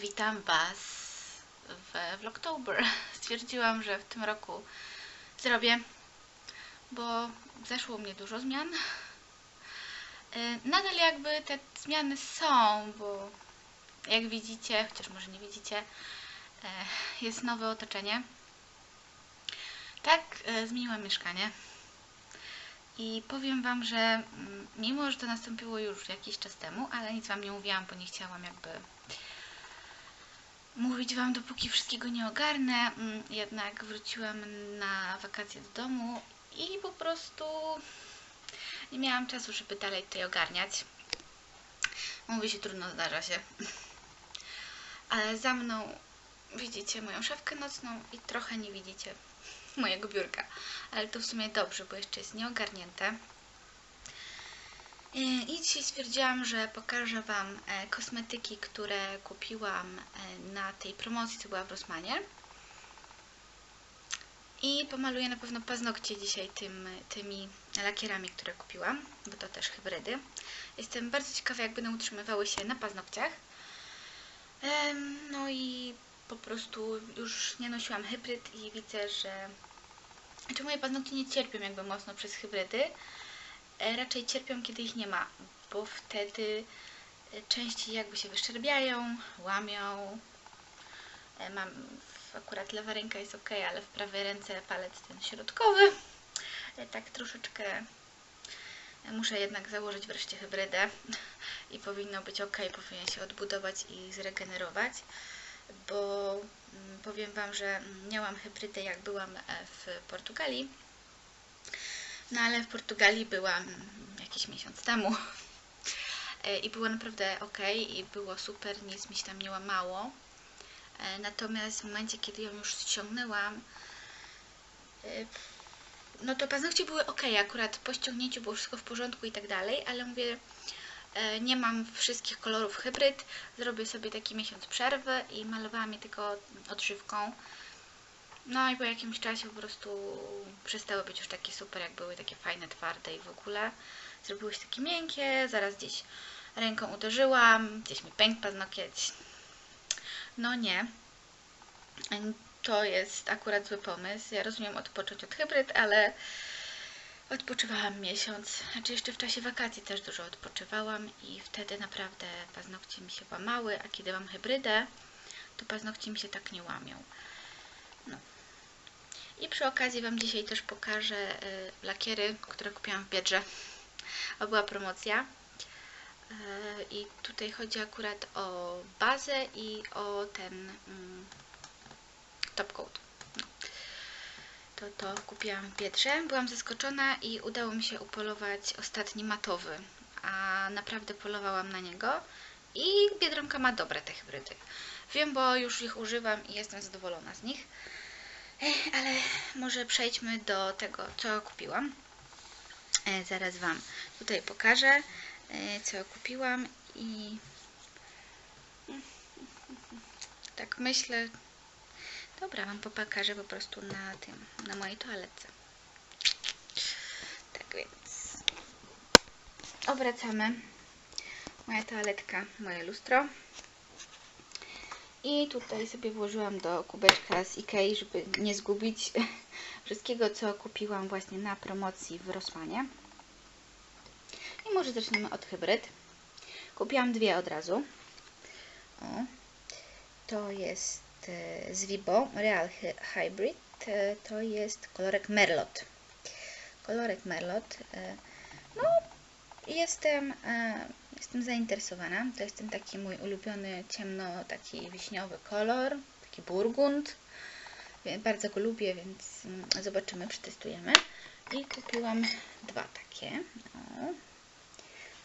Witam Was w Vlogtober. Stwierdziłam, że w tym roku zrobię, bo zeszło mnie dużo zmian. E, Nadal jakby te zmiany są, bo jak widzicie, chociaż może nie widzicie, e, jest nowe otoczenie. Tak, e, zmieniłam mieszkanie. I powiem Wam, że mm, mimo, że to nastąpiło już jakiś czas temu, ale nic Wam nie mówiłam, bo nie chciałam jakby mówić Wam, dopóki wszystkiego nie ogarnę. Mm, Jednak wróciłam na wakacje do domu i po prostu nie miałam czasu, żeby dalej tutaj ogarniać. Mówi się, trudno zdarza się. Ale za mną widzicie moją szafkę nocną i trochę nie widzicie mojego biurka. Ale to w sumie dobrze, bo jeszcze jest nieogarnięte. E, I dzisiaj stwierdziłam, że pokażę Wam e, kosmetyki, które kupiłam e, na tej promocji, co była w Rosmanie. I pomaluję na pewno paznokcie dzisiaj tym, tymi lakierami, które kupiłam, bo to też hybrydy. Jestem bardzo ciekawa, jak będą utrzymywały się na paznokciach. No i po prostu już nie nosiłam hybryd i widzę, że znaczy moje paznokcie nie cierpią jakby mocno przez hybrydy. E, Raczej cierpią, kiedy ich nie ma, bo wtedy e, częściej jakby się wyszczerbiają, łamią. E, Mam akurat lewa ręka jest ok, ale w prawej ręce palec ten środkowy. Tak troszeczkę muszę jednak założyć wreszcie hybrydę i powinno być ok, powinien się odbudować i zregenerować, bo mm, powiem Wam, że mm, miałam hybrydę jak byłam w Portugalii, no ale w Portugalii byłam jakiś miesiąc temu E, i było naprawdę ok i było super, nic mi się tam nie łamało. E, Natomiast w momencie, kiedy ją już ściągnęłam, e, no to paznokcie były ok, akurat po ściągnięciu było wszystko w porządku i tak dalej, ale mówię, nie mam wszystkich kolorów hybryd, zrobię sobie taki miesiąc przerwy i malowałam je tylko odżywką. No i po jakimś czasie po prostu przestały być już takie super, jak były takie fajne, twarde i w ogóle. Zrobiły się takie miękkie, zaraz gdzieś ręką uderzyłam, gdzieś mi pękł paznokieć. No nie. To jest akurat zły pomysł. Ja rozumiem odpocząć od hybryd, ale odpoczywałam miesiąc. Znaczy jeszcze w czasie wakacji też dużo odpoczywałam i wtedy naprawdę paznokcie mi się łamały, a kiedy mam hybrydę, to paznokcie mi się tak nie łamią. I przy okazji Wam dzisiaj też pokażę y, lakiery, które kupiłam w Biedrze. A była promocja. Y, I tutaj chodzi akurat o bazę i o ten mm, top coat. No. To to kupiłam w Biedrze. Byłam zaskoczona i udało mi się upolować ostatni matowy. A naprawdę polowałam na niego. I Biedronka ma dobre te hybrydy. Wiem, bo już ich używam i jestem zadowolona z nich. Ech, ale może przejdźmy do tego, co kupiłam. E, zaraz Wam tutaj pokażę, e, co kupiłam i tak myślę, dobra, Wam pokażę po prostu na tym, na mojej toaletce. Tak więc obracamy moja toaletka, moje lustro. I tutaj sobie włożyłam do kubeczka z Ikei, żeby nie zgubić wszystkiego, co kupiłam właśnie na promocji w Rosmanie. I może zaczniemy od hybryd. Kupiłam dwie od razu. O, to jest e, z Vibo Real Hy- Hybrid. E, To jest kolorek Merlot. Kolorek Merlot. e, No, jestem, jestem zainteresowana. To jest ten taki mój ulubiony ciemno, taki wiśniowy kolor, taki burgund. Bardzo go lubię, więc mm, zobaczymy, przetestujemy. I kupiłam dwa takie. O.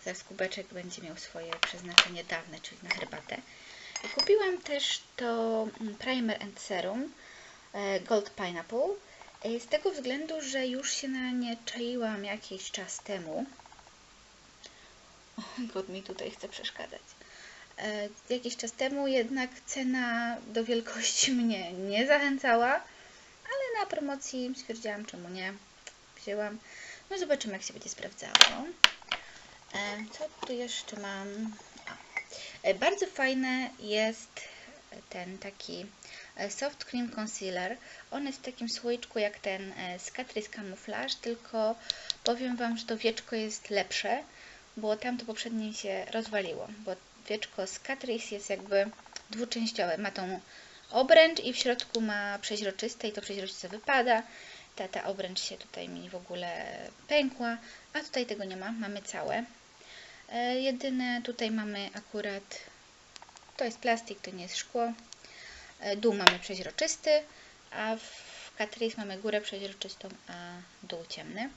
Zaraz kubeczek będzie miał swoje przeznaczenie dawne, czyli na herbatę. I kupiłam też to mm, Primer and Serum e, Gold Pineapple. e, Z tego względu, że już się na nie czaiłam jakiś czas temu. Kot mi tutaj chce przeszkadzać. E, Jakiś czas temu jednak cena do wielkości mnie nie zachęcała, ale na promocji stwierdziłam, czemu nie. Wzięłam. No zobaczymy, jak się będzie sprawdzało. E, Co tu jeszcze mam? A, e, Bardzo fajne jest ten taki Soft Cream Concealer. On jest w takim słoiczku jak ten z Catrice Camouflage, tylko powiem Wam, że to wieczko jest lepsze, bo tamto poprzednie się rozwaliło, bo wieczko z Catrice jest jakby dwuczęściowe. Ma tą obręcz i w środku ma przeźroczyste i to przeźroczyste wypada. Ta, ta obręcz się tutaj mi w ogóle pękła, a tutaj tego nie ma, mamy całe. E, jedyne tutaj mamy akurat, to jest plastik, to nie jest szkło. E, dół mamy przeźroczysty, a w Catrice mamy górę przeźroczystą, a dół ciemny.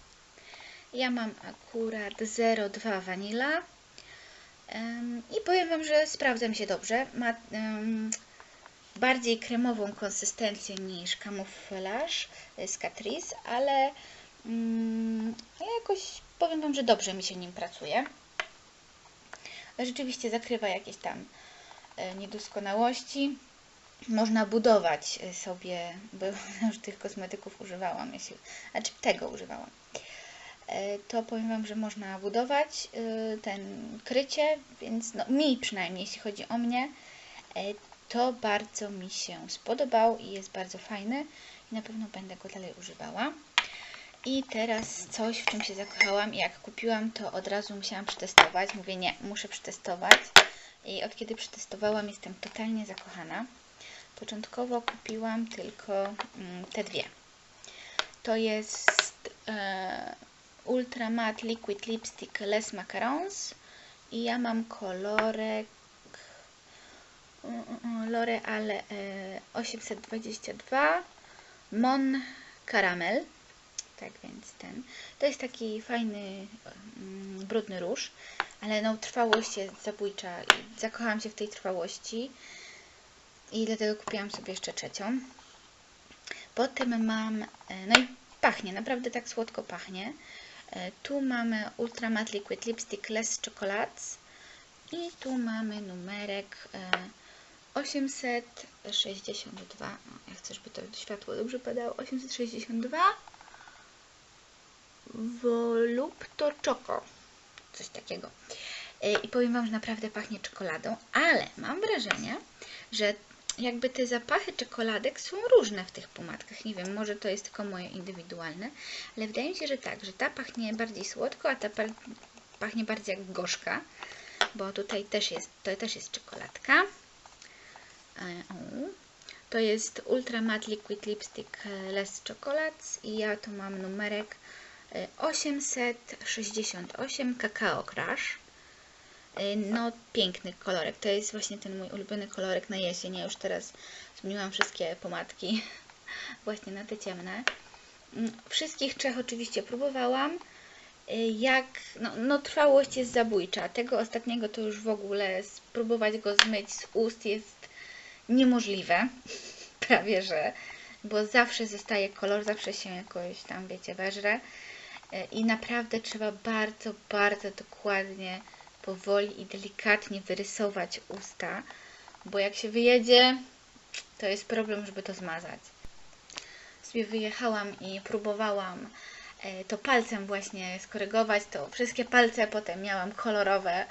Ja mam akurat 02 Vanilla. Em, I powiem Wam, że sprawdza mi się dobrze. Ma bardziej kremową konsystencję niż Camouflage z Catrice, ale mm, jakoś powiem Wam, że dobrze mi się nim pracuje. Rzeczywiście zakrywa jakieś tam e, niedoskonałości. Można budować e, sobie, bo już tych kosmetyków używałam, jeśli, znaczy tego używałam. E, To powiem Wam, że można budować e, ten krycie, więc no, mi przynajmniej, jeśli chodzi o mnie, e, to bardzo mi się spodobał i jest bardzo fajny i na pewno będę go dalej używała. I teraz coś, w czym się zakochałam i jak kupiłam, to od razu musiałam przetestować. Mówię, nie, muszę przetestować. I od kiedy przetestowałam, jestem totalnie zakochana. Początkowo kupiłam tylko mm, te dwie. To jest Ultra Matte Liquid Lipstick Les Macarons i ja mam kolorek L'Oreal e, 822 Mon Caramel. Tak więc ten. To jest taki fajny, mm, brudny róż, ale no trwałość jest zabójcza i zakochałam się w tej trwałości i dlatego kupiłam sobie jeszcze trzecią. Potem mam, e, no i pachnie, naprawdę tak słodko pachnie. E, Tu mamy Ultra Matte Liquid Lipstick Les Chocolates i tu mamy numerek e, 862. No, ja chcę, żeby to światło dobrze padało. 862 Volupto Choco. Coś takiego. E, I powiem Wam, że naprawdę pachnie czekoladą, ale mam wrażenie, że jakby te zapachy czekoladek są różne w tych pomadkach. Nie wiem, może to jest tylko moje indywidualne, ale wydaje mi się, że tak, że ta pachnie bardziej słodko, a ta pachnie bardziej jak gorzka, bo tutaj też jest, to też jest czekoladka. E. To jest Ultra Matte Liquid Lipstick e, Les Chocolates i ja tu mam numerek e, 868 Cacao Crush. E, No, piękny kolorek. To jest właśnie ten mój ulubiony kolorek na jesień. Ja już teraz zmieniłam wszystkie pomadki właśnie na te ciemne. Mm, Wszystkich trzech oczywiście próbowałam. Y, Jak, no, no trwałość jest zabójcza. Tego ostatniego to już w ogóle spróbować go zmyć z ust jest niemożliwe. Prawie, że. Bo zawsze zostaje kolor, zawsze się jakoś tam, wiecie, weżre. Y, I naprawdę trzeba bardzo, bardzo dokładnie, powoli i delikatnie wyrysować usta. Bo jak się wyjedzie, to jest problem, żeby to zmazać. Sobie wyjechałam i próbowałam e, to palcem właśnie skorygować, to wszystkie palce potem miałam kolorowe,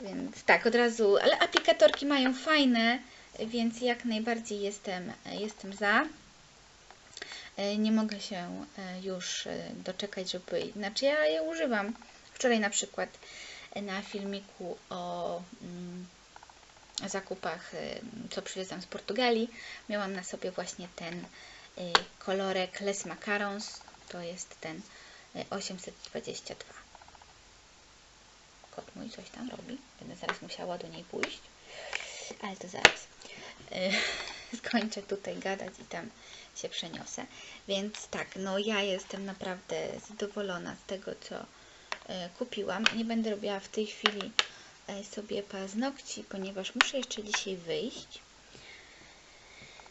więc tak, od razu, ale aplikatorki mają fajne, więc jak najbardziej jestem, jestem za. E, Nie mogę się e, już doczekać, żeby, znaczy ja je używam. Wczoraj na przykład na filmiku o mm, zakupach, e, co przywiozłam z Portugalii, miałam na sobie właśnie ten y, kolorek Les Macarons, to jest ten y, 822. Kot mój coś tam robi, będę zaraz musiała do niej pójść, ale to zaraz. Y, Skończę tutaj gadać i tam się przeniosę. Więc tak, no ja jestem naprawdę zadowolona z tego, co y, kupiłam. Nie będę robiła w tej chwili y, sobie paznokci, ponieważ muszę jeszcze dzisiaj wyjść.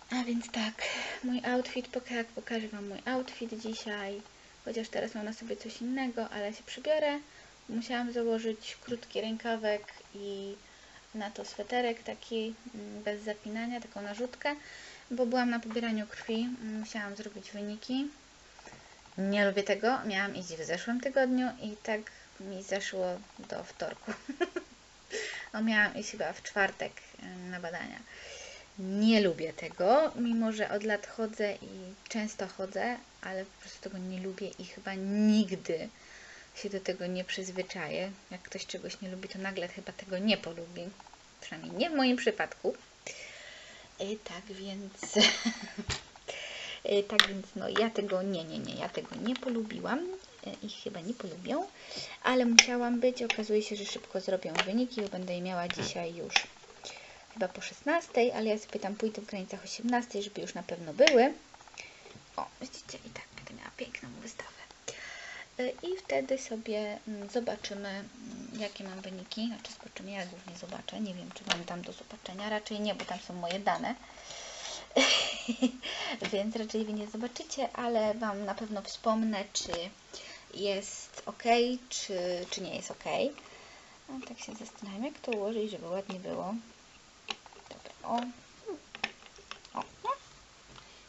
A więc tak, mój outfit, poka- pokażę Wam mój outfit dzisiaj, chociaż teraz mam na sobie coś innego, ale się przybiorę. Musiałam założyć krótki rękawek i na to sweterek taki mm, bez zapinania, taką narzutkę, bo byłam na pobieraniu krwi, mm, musiałam zrobić wyniki. Nie lubię tego, miałam iść w zeszłym tygodniu i tak mi zeszło do wtorku. no miałam iść chyba w czwartek na badania. Nie lubię tego, mimo że od lat chodzę i często chodzę, ale po prostu tego nie lubię i chyba nigdy się do tego nie przyzwyczaję. Jak ktoś czegoś nie lubi, to nagle chyba tego nie polubi. Przynajmniej nie w moim przypadku. I tak więc. Y, tak więc, no ja tego nie, nie, nie, ja tego nie polubiłam y, i chyba nie polubią, ale musiałam być. Okazuje się, że szybko zrobią wyniki, bo będę je miała dzisiaj już chyba po 16, ale ja sobie tam pójdę w granicach 18, żeby już na pewno były. O, widzicie, i tak będę miała piękną wystawę. Y, I wtedy sobie mm, zobaczymy, mm, jakie mam wyniki. Znaczy zobaczymy, ja głównie zobaczę. Nie wiem, czy mam tam do zobaczenia. Raczej nie, bo tam są moje dane. Więc raczej Wy nie zobaczycie, ale Wam na pewno wspomnę, czy jest ok, czy, czy nie jest ok. No, tak się zastanawiam, jak to ułożyć, żeby ładnie było. Dobra, o. O, no.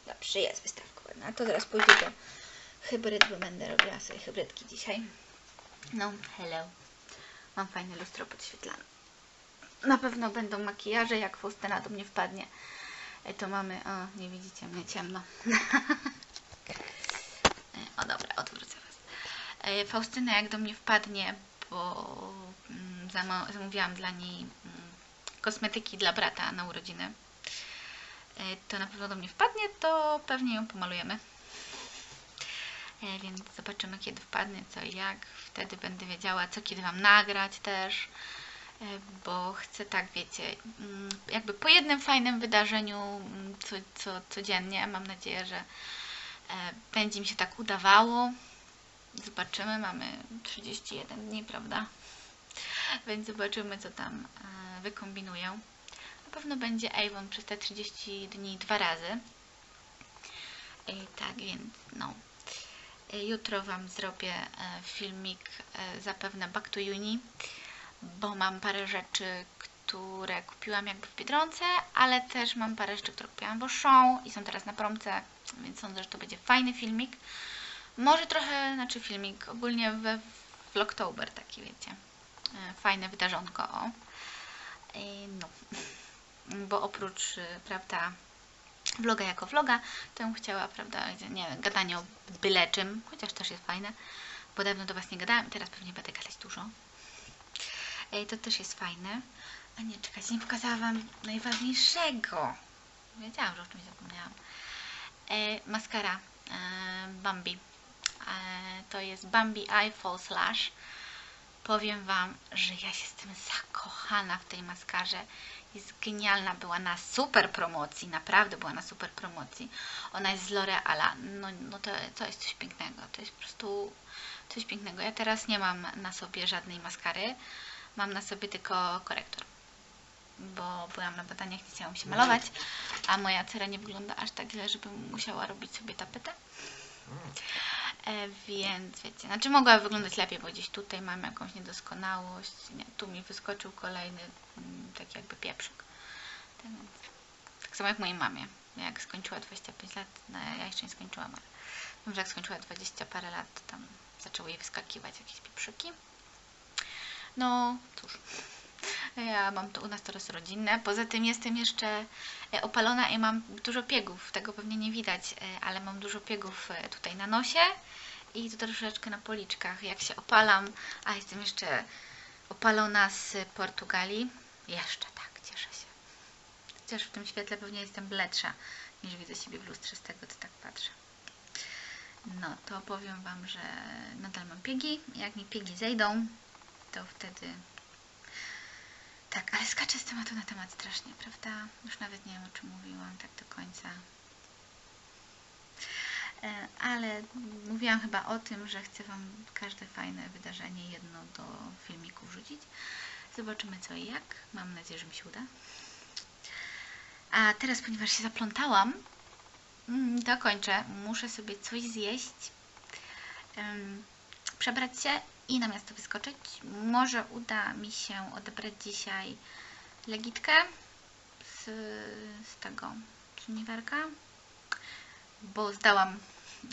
Dobrze, jest wystawka ładna. To teraz pójdę do hybryd, bo będę robiła sobie hybrydki dzisiaj. No, hello. Mam fajne lustro podświetlane. Na pewno będą makijaże, jak Faustyna do mnie wpadnie. To mamy, o, nie widzicie mnie, ciemno. O, dobra, odwrócę Was. Faustyna jak do mnie wpadnie, bo mm, zamówiłam dla niej mm, kosmetyki dla brata na urodziny, to na pewno do mnie wpadnie, to pewnie ją pomalujemy. Więc zobaczymy, kiedy wpadnie, co i jak. Wtedy będę wiedziała, co kiedy Wam nagrać też, bo chcę tak, wiecie, mm, jakby po jednym fajnym wydarzeniu mm, co, co, codziennie. Mam nadzieję, że e, będzie mi się tak udawało. Zobaczymy, mamy 31 dni, prawda? Więc zobaczymy, co tam e, wykombinuję. Na pewno będzie Avon przez te 30 dni dwa razy. Tak więc, no. E, Jutro Wam zrobię e, filmik e, zapewne Back to Uni, bo mam parę rzeczy, które kupiłam jakby w Biedronce, ale też mam parę rzeczy, które kupiłam w Auchan i są teraz na promce, więc sądzę, że to będzie fajny filmik. Może trochę, znaczy filmik, ogólnie we Vlogtober taki, wiecie, e, fajne wydarzonko, o. E, No, bo oprócz, e, prawda, vloga jako vloga, to bym chciała, prawda, nie gadanie o byle czym, chociaż też jest fajne, bo dawno do Was nie gadałam i teraz pewnie będę gadać dużo. Ej, to też jest fajne. A nie, czekajcie, nie pokazałam Wam najważniejszego. Wiedziałam, że o czymś zapomniałam. E, maskara e, Bambi. E, to jest Bambi Eye False Lash. Powiem Wam, że ja się tym zakochana w tej maskarze. Jest genialna, była na super promocji, naprawdę była na super promocji. Ona jest z L'Oreala, no, no to, to jest coś pięknego, to jest po prostu coś pięknego. Ja teraz nie mam na sobie żadnej maskary, mam na sobie tylko korektor, bo byłam na badaniach, nie chciałam się malować, a moja cera nie wygląda aż tak źle, żebym musiała robić sobie tapetę. E, więc wiecie, znaczy mogła wyglądać lepiej, bo gdzieś tutaj mam jakąś niedoskonałość. Nie, tu mi wyskoczył kolejny mm, taki jakby pieprzyk. Tak, tak samo jak mojej mamie. Jak skończyła 25 lat, no, ja jeszcze nie skończyłam, ale wiem, że jak skończyła 20 parę lat, to tam zaczęły jej wyskakiwać jakieś pieprzyki. No cóż, ja mam to u nas teraz rodzinne. Poza tym jestem jeszcze e, opalona i mam dużo piegów. Tego pewnie nie widać, e, ale mam dużo piegów e, tutaj na nosie i tu troszeczkę na policzkach. Jak się opalam, a jestem jeszcze opalona z Portugalii. Jeszcze tak, cieszę się. Chociaż w tym świetle pewnie jestem bledsza niż widzę siebie w lustrze z tego, co tak patrzę. No, to powiem Wam, że nadal mam piegi. Jak mi piegi zejdą, to wtedy tak, ale skaczę z tematu na temat strasznie, prawda? Już nawet nie wiem, o czym mówiłam tak do końca. E, Ale mówiłam chyba o tym, że chcę Wam każde fajne wydarzenie jedno do filmiku wrzucić. Zobaczymy co i jak. Mam nadzieję, że mi się uda. A teraz, ponieważ się zaplątałam, mm, to kończę. Muszę sobie coś zjeść, przebrać się i na miasto wyskoczyć. Może uda mi się odebrać dzisiaj legitkę z, z tego, z uniwerka, bo zdałam,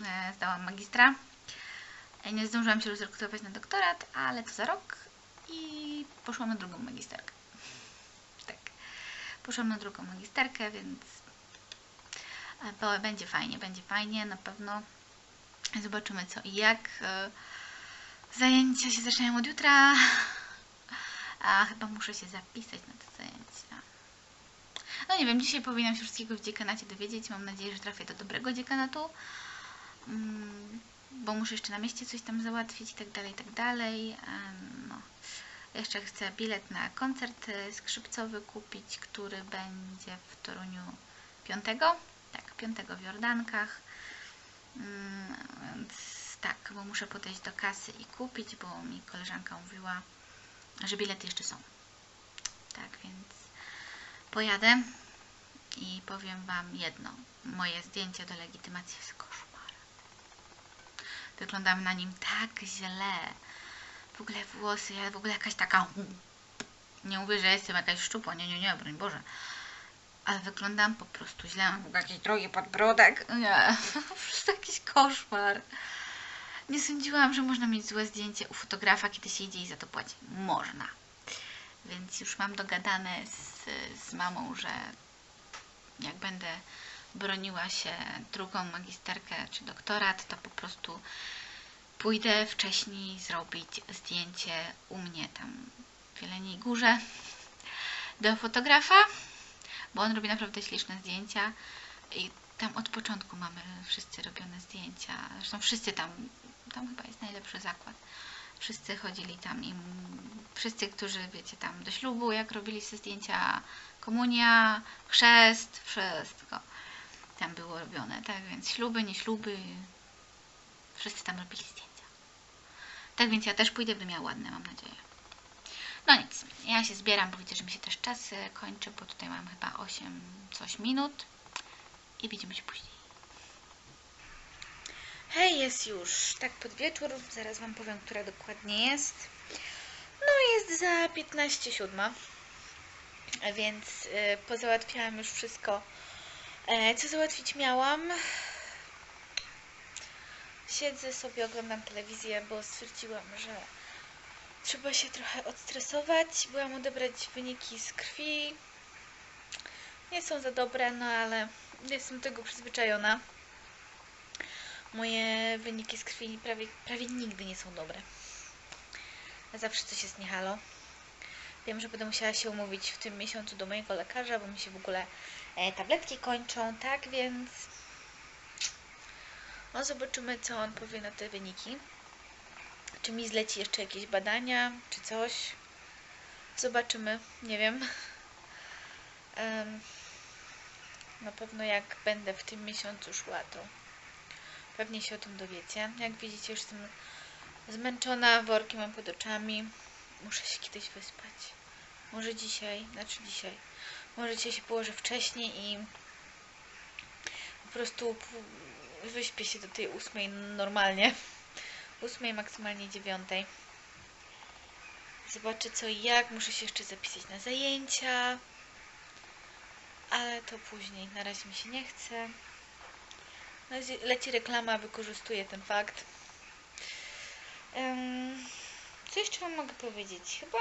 e, zdałam magistra. E, Nie zdążyłam się rozrekrutować na doktorat, ale to za rok i poszłam na drugą magisterkę. Tak. poszłam na drugą magisterkę, więc e, będzie fajnie, będzie fajnie, na pewno zobaczymy co i jak. Zajęcia się zaczynają od jutra, a chyba muszę się zapisać na te zajęcia. No nie wiem, dzisiaj powinnam się wszystkiego w dziekanacie dowiedzieć. Mam nadzieję, że trafię do dobrego dziekanatu. Mm, bo muszę jeszcze na mieście coś tam załatwić i tak dalej, i tak dalej. No. Jeszcze chcę bilet na koncert e, skrzypcowy kupić, który będzie w Toruniu 5. Tak, 5 w Jordankach. Mm, Więc tak, bo muszę podejść do kasy i kupić, bo mi koleżanka mówiła, że bilety jeszcze są. Tak, więc pojadę i powiem Wam jedno. Moje zdjęcie do legitymacji jest koszmar. Wyglądam na nim tak źle. W ogóle włosy, ja w ogóle jakaś taka... Nie mówię, że jestem jakaś szczupła, nie, nie, nie, broń Boże. Ale wyglądam po prostu źle, mam jakiś drogi podbrodek. Nie, po prostu jakiś koszmar. Nie sądziłam, że można mieć złe zdjęcie u fotografa, kiedy się idzie i za to płaci. Można. Więc już mam dogadane z, z mamą, że jak będę broniła się drugą magisterkę czy doktorat, to po prostu pójdę wcześniej zrobić zdjęcie u mnie tam w Jeleniej Górze do fotografa, bo on robi naprawdę śliczne zdjęcia i tam od początku mamy wszyscy robione zdjęcia. Zresztą wszyscy tam, tam chyba jest najlepszy zakład. Wszyscy chodzili tam i wszyscy, którzy wiecie tam do ślubu, jak robili sobie zdjęcia, komunia, chrzest, wszystko tam było robione, tak więc śluby, nie śluby, wszyscy tam robili zdjęcia. Tak więc ja też pójdę, będę miała ładne, mam nadzieję. No nic, ja się zbieram, bo widzę, że mi się też czas e, kończy, bo tutaj mam chyba 8 coś minut i widzimy się później. Hej, jest już tak pod wieczór, zaraz Wam powiem, która dokładnie jest. No jest za 15.07, a więc y, pozałatwiałam już wszystko, e, co załatwić miałam. Siedzę sobie, oglądam telewizję, bo stwierdziłam, że trzeba się trochę odstresować. Byłam odebrać wyniki z krwi. Nie są za dobre, no ale jestem do tego przyzwyczajona. Moje wyniki z krwi prawie, prawie nigdy nie są dobre. Zawsze coś jest niehalo. Wiem, że będę musiała się umówić w tym miesiącu do mojego lekarza, bo mi się w ogóle e, tabletki kończą, tak więc no zobaczymy, co on powie na te wyniki. Czy mi zleci jeszcze jakieś badania, czy coś. Zobaczymy, nie wiem. Em, na pewno jak będę w tym miesiącu szła, to pewnie się o tym dowiecie. Jak widzicie, już jestem zmęczona, worki mam pod oczami. Muszę się kiedyś wyspać. Może dzisiaj, znaczy dzisiaj. Może dzisiaj się położę wcześniej i po prostu wyśpię się do tej ósmej normalnie. Ósmej, maksymalnie dziewiątej. Zobaczę co i jak. Muszę się jeszcze zapisać na zajęcia. Ale to później. Na razie mi się nie chce. Razie Leci reklama, wykorzystuję ten fakt. Em, co jeszcze Wam mogę powiedzieć? Chyba,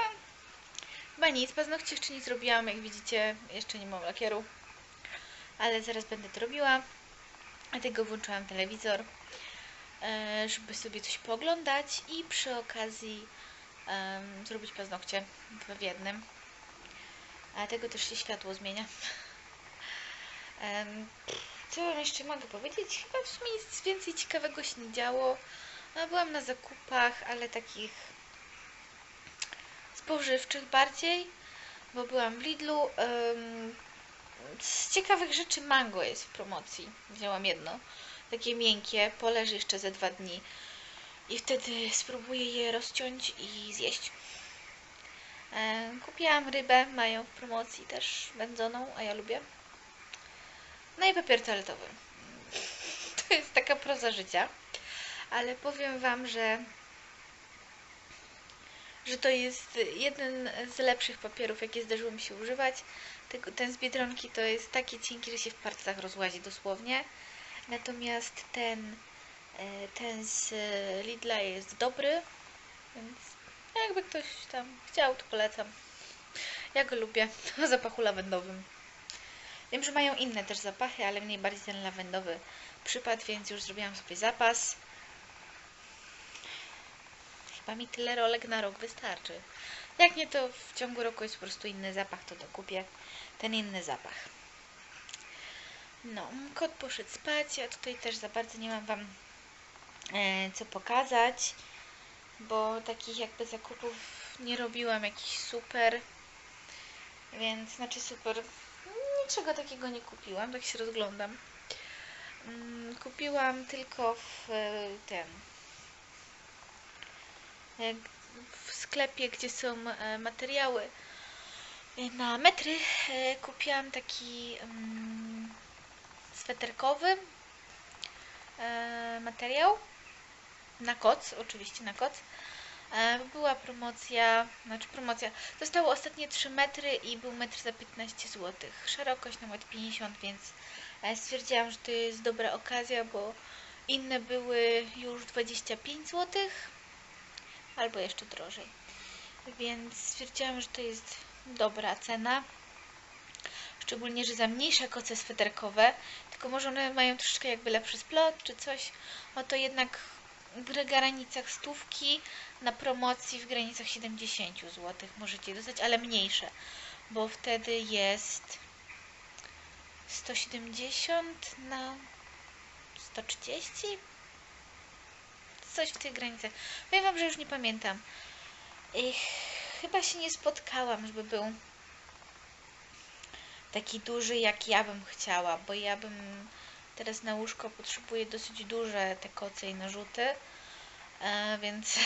chyba nic. Paznokci jeszcze nie zrobiłam. Jak widzicie, jeszcze nie mam lakieru. Ale zaraz będę to robiła. Dlatego włączyłam telewizor, e, żeby sobie coś pooglądać i przy okazji em, zrobić paznokcie w jednym. A tego też się światło zmienia. Em, co Wam jeszcze mogę powiedzieć? Chyba w sumie nic więcej ciekawego się nie działo. No, byłam na zakupach, ale takich spożywczych bardziej, bo byłam w Lidlu. z ciekawych rzeczy mango jest w promocji. Wzięłam jedno. Takie miękkie, poleży jeszcze ze dwa dni. I wtedy spróbuję je rozciąć i zjeść. Kupiłam rybę, mają w promocji też wędzoną, a ja lubię. No i papier toaletowy. To jest taka proza życia. Ale powiem Wam, że że to jest jeden z lepszych papierów, jakie zdarzyło mi się używać. Ten z Biedronki to jest taki cienki, że się w palcach rozłazi dosłownie. Natomiast ten, e, ten z e, Lidla jest dobry, więc jakby ktoś tam chciał, to polecam. Ja go lubię zapachu lawendowym. Wiem, że mają inne też zapachy, ale mniej bardziej ten lawendowy przypadł, więc już zrobiłam sobie zapas. Chyba mi tyle rolek na rok wystarczy. Jak nie, to w ciągu roku jest po prostu inny zapach, to dokupię ten inny zapach. No, kot poszedł spać, ja tutaj też za bardzo nie mam Wam e, co pokazać, bo takich jakby zakupów nie robiłam jakiś super, więc znaczy super, niczego takiego nie kupiłam, tak się rozglądam. Mm, Kupiłam tylko w e, ten e, w sklepie, gdzie są e, materiały na metry. Kupiłam taki mm, sweterkowy materiał na koc, oczywiście na koc. Była promocja, znaczy promocja, zostało ostatnie 3 metry i był metr za 15 zł. Szerokość na metr 50, więc e, stwierdziłam, że to jest dobra okazja, bo inne były już 25 zł albo jeszcze drożej. Więc stwierdziłam, że to jest dobra cena. Szczególnie, że za mniejsze koce sweterkowe, tylko może one mają troszeczkę jakby lepszy splot czy coś, no to jednak w granicach stówki na promocji w granicach 70 zł możecie dostać, ale mniejsze, bo wtedy jest 170 na 130 coś w tych granicach. Powiem Wam, że już nie pamiętam. I chyba się nie spotkałam, żeby był taki duży, jak ja bym chciała, bo ja bym teraz na łóżko potrzebuję dosyć duże te koce i narzuty, e, więc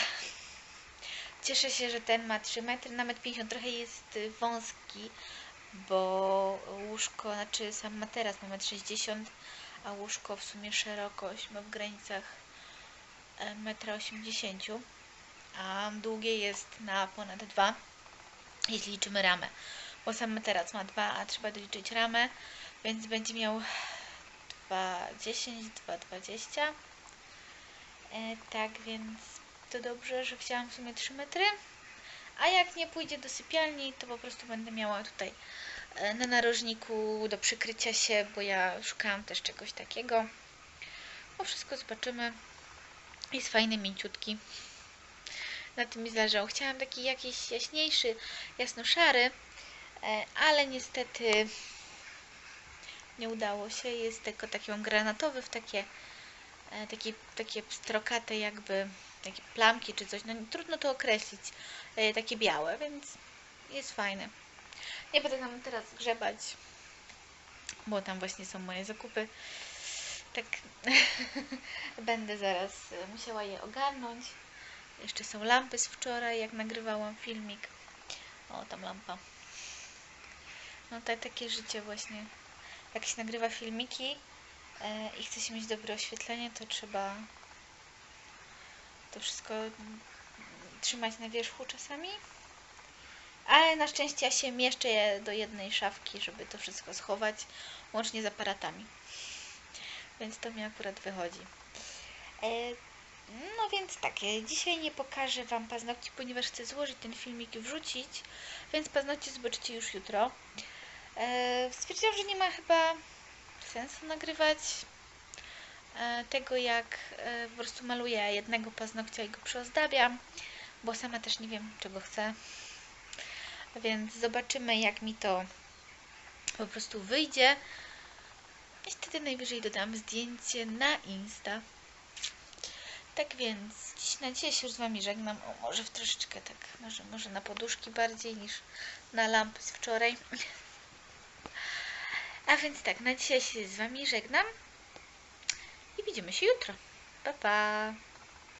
cieszę się, że ten ma 3 metry, nawet 50 trochę jest wąski, bo łóżko, znaczy sam materac ma 1,60 m, a łóżko w sumie szerokość ma w granicach 1,80 m, a długie jest na ponad 2, jeśli liczymy ramę, bo sam materac ma 2, a trzeba doliczyć ramę, więc będzie miał 2,10, 2,20. E, tak więc to dobrze, że wzięłam w sumie 3 metry. A jak nie pójdzie do sypialni, to po prostu będę miała tutaj e, na narożniku do przykrycia się, bo ja szukałam też czegoś takiego. No wszystko zobaczymy. Jest fajny, mięciutki. Na tym mi zależało. Chciałam taki jakiś jaśniejszy, jasno-szary, e, ale niestety nie udało się. Jest tylko taki on granatowy w takie, e, takie, takie strokate jakby takie plamki czy coś. No trudno to określić. E, Takie białe, więc jest fajne. Nie będę tam teraz grzebać, bo tam właśnie są moje zakupy. Tak będę zaraz e, musiała je ogarnąć. Jeszcze są lampy z wczoraj, jak nagrywałam filmik. O, tam lampa. No to takie życie właśnie. Jak się nagrywa filmiki e, i chce się mieć dobre oświetlenie, to trzeba to wszystko trzymać na wierzchu czasami. Ale na szczęście ja się mieszczę je do jednej szafki, żeby to wszystko schować, łącznie z aparatami. Więc to mi akurat wychodzi. E, no więc tak, e, dzisiaj nie pokażę Wam paznokci, ponieważ chcę złożyć ten filmik i wrzucić, więc paznokcie zobaczycie już jutro. E, stwierdziłam, że nie ma chyba sensu nagrywać e, tego, jak e, po prostu maluję jednego paznokcia i go przyozdabiam, bo sama też nie wiem, czego chcę. Więc zobaczymy, jak mi to po prostu wyjdzie. I wtedy najwyżej dodam zdjęcie na Insta. Tak więc dziś na dzisiaj się już z Wami żegnam. O, może w troszeczkę tak, może, może na poduszki bardziej niż na lampy z wczoraj. A więc tak, na dzisiaj się z Wami żegnam i widzimy się jutro. Pa, pa!